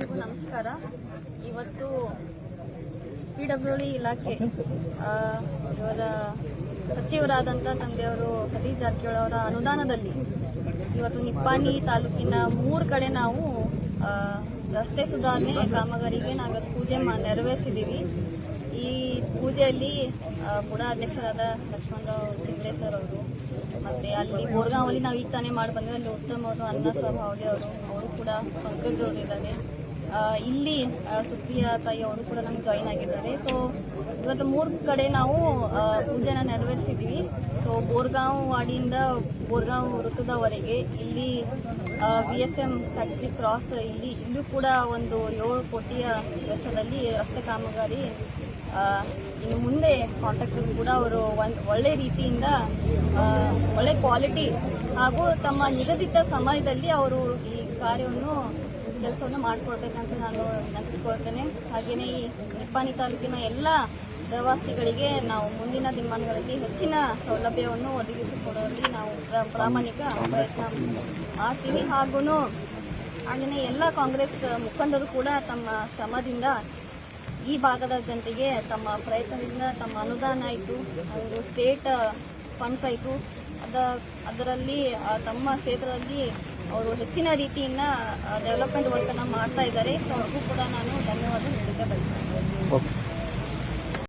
ಎಲ್ರಿಗೂ ನಮಸ್ಕಾರ. ಇವತ್ತು ಪಿ ಡಬ್ಲ್ಯೂ ಡಿ ಇಲಾಖೆ ಇವರ ಸಚಿವರಾದಂಥ ತಂದೆಯವರು ಸತೀಶ್ ಜಾರಕಿಹೊಳಿ ಅವರ ಅನುದಾನದಲ್ಲಿ ಇವತ್ತು ನಿಪ್ಪಾಣಿ ತಾಲೂಕಿನ ಮೂರು ಕಡೆ ನಾವು ರಸ್ತೆ ಸುಧಾರಣೆ ಕಾಮಗಾರಿಗೆ ನಾವಿವತ್ತು ಪೂಜೆ ಮಾ, ನೆರವೇರಿಸಿದ್ದೀವಿ. ಈ ಪೂಜೆಯಲ್ಲಿ ಕೂಡ ಅಧ್ಯಕ್ಷರಾದ ಲಕ್ಷ್ಮಣರಾವ್ ಚಿಂಗ್ರೆ ಸರ್ ಅವರು, ಮತ್ತೆ ಅಲ್ಲಿ ಬೋರ್ಗಾಂವಲ್ಲಿ ನಾವು ಈಗ ತಾನೇ ಮಾಡಿ ಬಂದ್ವಿ ಅಲ್ಲಿ ಉತ್ತಮ ಅವರು ಅನ್ನ ಸಾಬ್ ಅವರು ಅವರು ಕೂಡ ಪಂಕಜ್ ಅವರು ಇದ್ದಾರೆ ಇಲ್ಲಿ ಸುಪ್ರಿಯಾ ತಾಯಿ ಅವರು ಕೂಡ ನಮ್ಗೆ ಜಾಯಿನ್ ಆಗಿದ್ದಾರೆ. ಸೊ ಇವತ್ತು ಮೂರು ಕಡೆ ನಾವು ಪೂಜೆನ ನೆರವೇರಿಸಿದ್ವಿ. ಸೊ ಬೋರ್ಗಾಂವ್ ವಾಡಿಯಿಂದ ಬೋರ್ಗಾಂವ್ ವೃತ್ತದವರೆಗೆ ಇಲ್ಲಿ V S M factory cross ಇಲ್ಲಿ, ಇಲ್ಲೂ ಕೂಡ ಒಂದು ಏಳು ಕೋಟಿಯ ವೆಚ್ಚದಲ್ಲಿ ರಸ್ತೆ ಕಾಮಗಾರಿ ಇನ್ನು ಮುಂದೆ ಕಾಂಟ್ರಾಕ್ಟರ್ ಕೂಡ ಅವರು ಒಂದು ಒಳ್ಳೆ ರೀತಿಯಿಂದ ಒಳ್ಳೆ ಕ್ವಾಲಿಟಿ ಹಾಗೂ ತಮ್ಮ ನಿಗದಿತ ಸಮಯದಲ್ಲಿ ಅವರು ಈ ಕಾರ್ಯವನ್ನು ಕೆಲಸವನ್ನು ಮಾಡಿಕೊಡ್ಬೇಕಂತ ನಾನು ವಿನಂತಿಸ್ಕೊಳ್ತೇನೆ. ಹಾಗೆಯೇ ಈ ನಿಪ್ಪಾಣಿ ತಾಲೂಕಿನ ಎಲ್ಲ ಪ್ರವಾಸಿಗಳಿಗೆ ನಾವು ಮುಂದಿನ ದಿನಮಾನಗಳಲ್ಲಿ ಹೆಚ್ಚಿನ ಸೌಲಭ್ಯವನ್ನು ಒದಗಿಸಿಕೊಡುವಲ್ಲಿ ನಾವು ಪ್ರ- ಪ್ರಾಮಾಣಿಕ ಪ್ರಯತ್ನ ಮಾಡ್ತೀವಿ. ಹಾಗೂ ಹಾಗೆಯೇ ಎಲ್ಲ ಕಾಂಗ್ರೆಸ್ ಮುಖಂಡರು ಕೂಡ ತಮ್ಮ ಶ್ರಮದಿಂದ ಈ ಭಾಗದ ಜನತೆಗೆ ತಮ್ಮ ಪ್ರಯತ್ನದಿಂದ ತಮ್ಮ ಅನುದಾನ ಆಯಿತು ಒಂದು ಸ್ಟೇಟ್ ಫಂಡ್ಸ್ ಆಯಿತು ಅದ ಅದರಲ್ಲಿ ತಮ್ಮ ಕ್ಷೇತ್ರದಲ್ಲಿ ಅವರು ಹೆಚ್ಚಿನ ರೀತಿಯಿಂದ ಡೆವಲಪ್ಮೆಂಟ್ ವರ್ಕನ್ನು ಮಾಡ್ತಾ ಇದ್ದಾರೆ. ಸೊ ಅವ್ರಿಗೂ ಕೂಡ ನಾನು ಧನ್ಯವಾದ ನೀಡಕ್ಕೆ ಬಯಸ್ತೇನೆ.